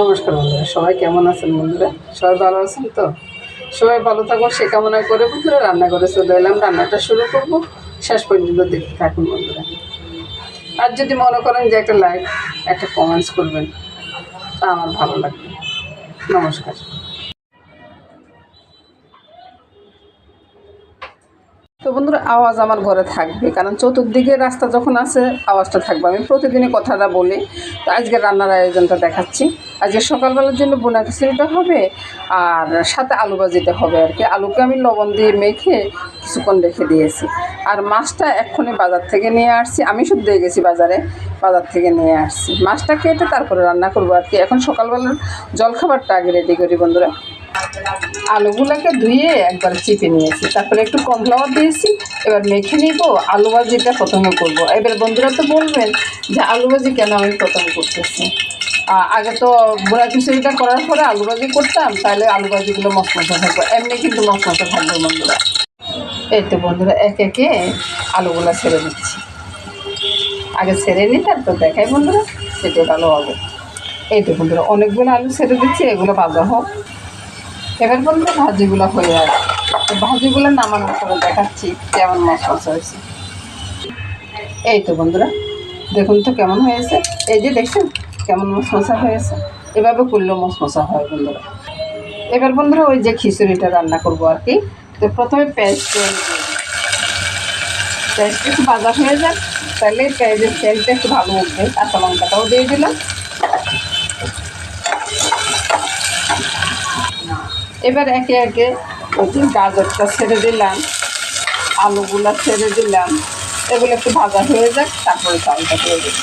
নমস্কার বন্ধুরা, সবাই কেমন আছেন বন্ধুরা? সবাই ভালো আছেন তো? সবাই ভালো থাকুন, সে কামনা করে বন্ধুরা রান্না করে চলে এলাম, রান্নাটা শুরু করব। শেষ পর্যন্ত দেখতে থাকুন বন্ধুরা। আর যদি মনে করেন যে একটা লাইক, একটা কমেন্টস করবেন, তা আমার ভালো লাগবে। নমস্কার। তো বন্ধুরা, আওয়াজ আমার ঘরে থাকবে, কারণ চতুর্দিকে রাস্তা যখন আছে, আওয়াজটা থাকবে। আমি প্রতিদিনই কথাটা বলি। তো আজকে রান্নার আয়োজনটা দেখাচ্ছি। আজকে সকালবেলার জন্য বোনা খিচুড়িটা হবে আর সাথে আলু ভাজিটা হবে আর কি। আলুকে আমি লবণ দিয়ে মেখে কিছুক্ষণ রেখে দিয়েছি। আর মাছটা এক্ষুনি বাজার থেকে নিয়ে আসছি। আমি শুধু দিয়ে গেছি বাজারে, বাজার থেকে নিয়ে আসছি। মাছটা কেটে তারপরে রান্না করব আর কি। এখন সকালবেলার জলখাবারটা আগে রেডি করি বন্ধুরা। আলুগুলোকে ধুয়ে একবার চিপে নিয়েছি। তারপরে একটু কর্নফ্লাওয়ার দিয়েছি। এবার মেখে নিব। আলু ভাজিটা প্রথমে করব। এবার বন্ধুরা তো বলবেন যে আলু ভাজি কেন আমি প্রথমে করতেছি? আগে তো বুড়া খিচুড়িটা করার পরে আলু ভাজি করতাম তাহলে আলু ভাজিগুলো মশমশা থাকবে এমনি কিন্তু মশ মশমশা থাকবে বন্ধুরা। এই তো বন্ধুরা, এক একে আলুগুলো ছেড়ে দিচ্ছি। আগে ছেড়ে নিই তারপর দেখাই বন্ধুরা সেটা ভালো হবে। এই তো বন্ধুরা, অনেকগুলো আলু ছেড়ে দিচ্ছি, এগুলো ভাজা হোক। এবার বন্ধুরা, ভাজিগুলো হয়ে তো ভাজিগুলো নামানোর পরে দেখাচ্ছি কেমন মশমশা হয়েছে। এই তো বন্ধুরা, দেখুন তো কেমন হয়েছে। এই যে দেখছেন কেমন মশমশা হয়েছে? এভাবে করলেও মশমশা হয় বন্ধুরা। এবার বন্ধুরা ওই যে খিচুড়িটা রান্না করব আর কি। তো প্রথমে পেঁয়াজ করব পেঁয়াজটা একটু ভাজা হয়ে যাক, তাহলে পেঁয়াজের তেলটা একটু ভালো উঠবে। কাঁচা লঙ্কাটাও দিয়ে দিলাম। এবার একে একে ওই যে গাজরটা ছেড়ে দিলাম, আলুগুলা ছেড়ে দিলাম। এগুলো একটু ভাজা হয়ে যাক, তারপরে চালটা দিয়ে দিই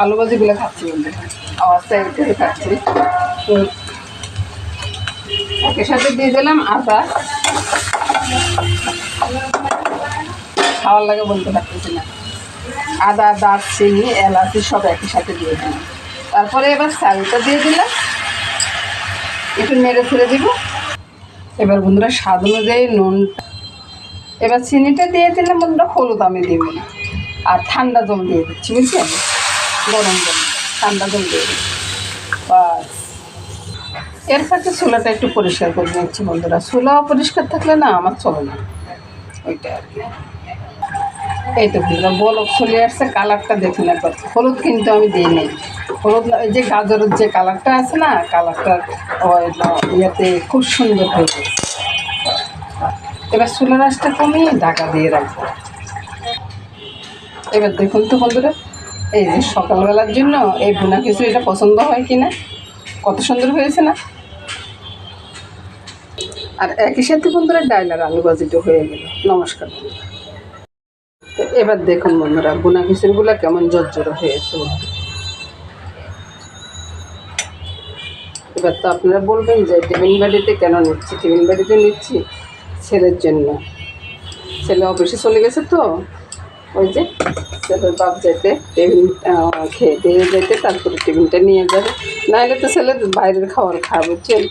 আলু ভাজিগুলো খাচ্ছি বলতে। আওয়াজটা একটু খাচ্ছি তো একের সাথে দিয়ে দিলাম আদা। খাওয়ার লাগে বলতে পারতেছি না। আদা, দারচিনি, এলাচি সব একই সাথে দিয়ে দিলাম। তারপরে এবার চালটা দিয়ে দিলাম। একটু নেড়ে ফেলে দিব। এবার বন্ধুরা স্বাদ অনুযায়ী নুন এবার চিনিটা দিয়ে দিলাম বন্ধুরা হলুদ আমি দিব না। আর ঠান্ডা জল দিয়ে দিচ্ছি, বুঝছেন? গরম জল ঠান্ডা জল দিয়ে বাসের সাথে চুলাটা একটু পরিষ্কার করে নিচ্ছি বন্ধুরা। চুলা পরিষ্কার থাকলে না আমার চলে না। ওইটা আর কি। এই তো বন্ধুরা, বলক চলে আসছে, কালারটা দেখুন একবার। হলুদ কিন্তু আমি দিই হলুদ না- এই যে গাজরের যে কালারটা আছে না, কালারটা ইয়েতে খুব সুন্দর হয়েছে এবার চুলার আঁচটা কমিয়ে ঢাকা দিয়ে রাখব। এবার দেখুন তো বন্ধুরা এই যে সকালবেলার জন্য এই বোনা কিছু এটা পছন্দ হয় কি না? কত সুন্দর হয়েছে না? আর একই সাথে বন্ধুরা ডাইল আর আলু ভাজিটা হয়ে গেল। নমস্কার তো এবার দেখুন বন্ধুরা বোনা খিচুড়িগুলো কেমন জর্জর হয়েছে এবার তো আপনারা বলবেন যে টিফিন বাড়িতে কেন নিচ্ছি? টিফিন বাড়িতে নিচ্ছি ছেলের জন্য। ছেলে অফিসে চলে গেছে তো। ওই যে ছেলের বাপ যেতে টিফিন খেয়ে দিয়ে যেতে, তারপরে টিফিনটা নিয়ে যাবে। নাহলে তো ছেলে বাইরের খাবার খাওয়া বুঝছেন?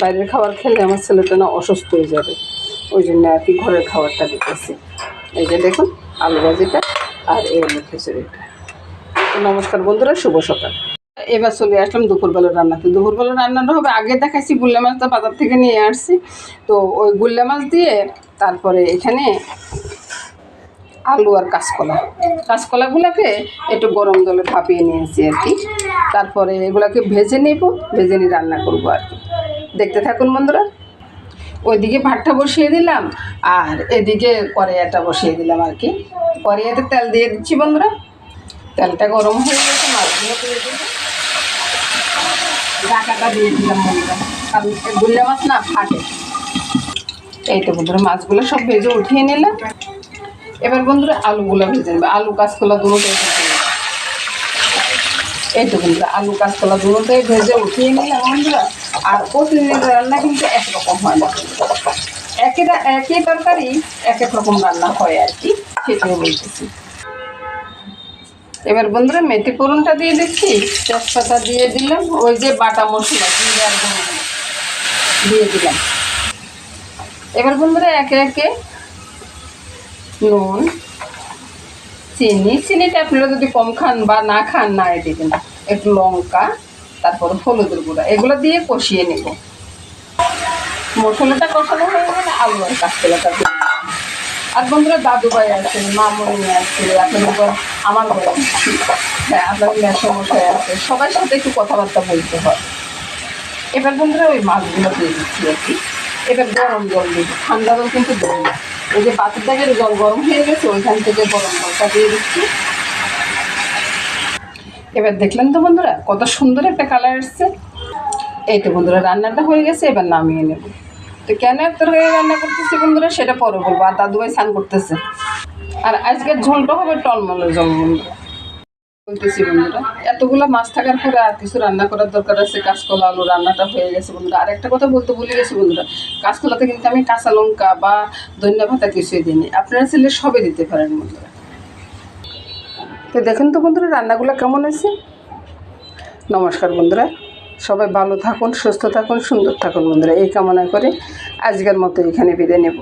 বাইরের খাবার খেলে আমার ছেলেটা না অসুস্থ হয়ে যাবে। ওই জন্য আর কি ঘরের খাবারটা দিতেছি। এই যে দেখুন, আলু ভাজিটা আর এই হলো খিচুড়িটা। নমস্কার বন্ধুরা, শুভ সকাল। এবার চলে আসলাম দুপুরবেলা রান্নাতে। দুপুরবেলা রান্নাটা হবে, আগে দেখাইছি গুল্লা মাছটা বাজার থেকে নিয়ে আসছি। তো ওই গুল্লা মাছ দিয়ে তারপরে এখানে আলু আর কাঁচকলা। কাঁচকলাগুলোকে একটু গরম জলে ভাপিয়ে নিয়েছি আর কি। তারপরে এগুলোকে ভেজে নেব, ভেজে নিয়ে রান্না করব আর কি। দেখতে থাকুন বন্ধুরা। ওইদিকে ভাতটা বসিয়ে দিলাম আর এদিকে কড়াইয়াটা বসিয়ে দিলাম আর কি। কড়াইয়াতে তেল দিয়ে দিচ্ছি বন্ধুরা। তেলটা গরম হয়ে গেছে, মাছগুলো দিয়ে দিলাম। দিয়ে দিলাম বন্ধুরা। কারণ মাছ না ফাটে। এই তো বন্ধুরা, মাছগুলো সব ভেজে উঠিয়ে নিলাম। এবার বন্ধুরা আলুগুলো ভেজে নেবে। আলু কাঁচকলা দুটোই ভেজে নেবে। এই তো বন্ধুরা, আলু কাঁচকলা দুটোই ভেজে উঠিয়ে নিলাম বন্ধুরা। আর প্রতিদিনের রান্না কিন্তু একরকম হয় না। একই একই তরকারি এক এক রকম রান্না হয় আর কি। সেটাও বলতেছি। এবার বন্ধুরা মেথি ফোড়নটা দিয়ে দিচ্ছি। তেজপাতা দিয়ে দিলাম। ওই যে বাটা মশলা, জিরে আর দিয়ে দিলাম। এবার বন্ধুরা একে একে নুন চিনি। চিনিটা আপনারা যদি কম খান বা না খান, না দিবেন। একটু লঙ্কা, তারপর হলুদের গুঁড়া, এগুলো দিয়ে কষিয়ে নেব। মশলাটা কষানো হয়ে গেলে আলু আর কাঁচকলাটা দিয়ে আর বন্ধুরা, দাদু ভাই আছে, মামনি আছে, আপনার উপর আমার বড় হ্যাঁ আপনার মেসমশাই আছে, সবার সাথে একটু কথাবার্তা বলতে হয়। এবার বন্ধুরা, ওই মাছগুলো দিয়ে দিচ্ছি আর কি। এবার গরম জল দিব ঠান্ডা কিন্তু দেবো না। ওই যে পাথর দাগের জল গরম হয়ে গেছে, ওইখান থেকে গরম জলটা দিয়ে দিচ্ছি। এবার দেখলেন তো বন্ধুরা, কত সুন্দর একটা কালার এসছে। এই তো বন্ধুরা, রান্নাটা হয়ে গেছে, এবার নামিয়ে নেব। তো কেন এত তরকারি রান্না করতেছি বন্ধুরা, সেটা পরে বলব। আর দাদুভাই স্নান করতেছে। আর আজকের ঝোলটা হবে টলমলের জল বন্ধুরা। বলতেছি বন্ধুরা, এতগুলো মাছ থাকার পরে আর কিছু রান্না করার দরকার আছে, কাঁচকলা, আলু, রান্নাটা হয়ে গেছে বন্ধুরা। আর একটা কথা বলতে ভুলে গেছি বন্ধুরা, কাঁচকলাতে কিন্তু আমি কাঁচা লঙ্কা বা ধনিয়া ভাতা কিছুই দিইনি। আপনারা চাইলে সবে দিতে পারেন বন্ধুরা। তো দেখেন তো বন্ধুরা, রান্নাগুলো কেমন হয়েছে? নমস্কার বন্ধুরা, সবাই ভালো থাকুন, সুস্থ থাকুন, সুন্দর থাকুন বন্ধুরা, এই কামনা করে আজকের মতো এখানে বিদায় নেব।